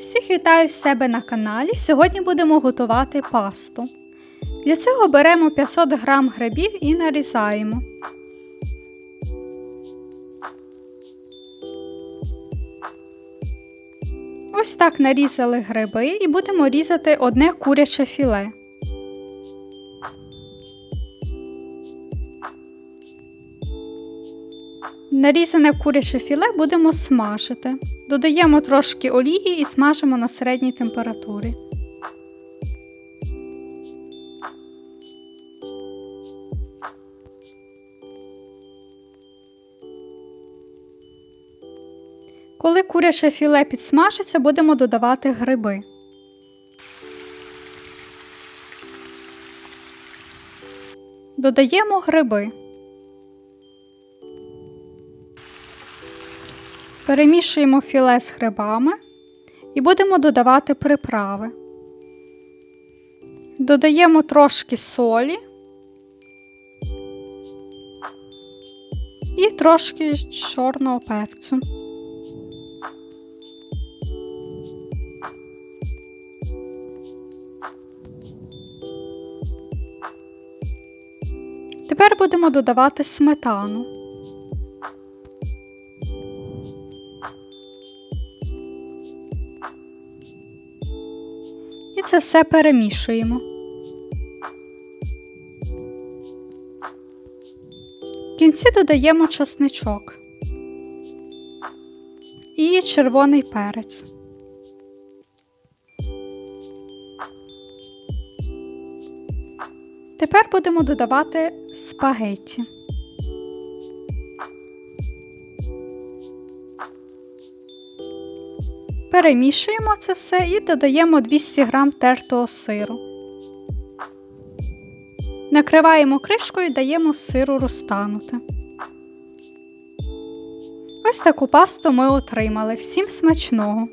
Всіх вітаю в себе на каналі. Сьогодні будемо готувати пасту. Для цього беремо 500 г грибів і нарізаємо. Ось так нарізали гриби і будемо різати одне куряче філе. Нарізане куряче філе будемо смажити. Додаємо трошки олії і смажимо на середній температурі. Коли куряче філе підсмажиться, будемо додавати гриби. Додаємо гриби. Перемішуємо філе з грибами і будемо додавати приправи. Додаємо трошки солі і трошки чорного перцю. Тепер будемо додавати сметану. Це все перемішуємо. В кінці додаємо часничок і червоний перець. Тепер будемо додавати спагетті. Перемішуємо це все і додаємо 200 г тертого сиру. Накриваємо кришкою і даємо сиру розтанути. Ось таку пасту ми отримали. Всім смачного!